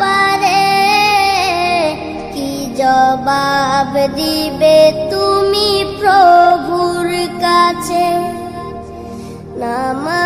পারে কি দিবে তুমি প্রভুর কাছে? নামা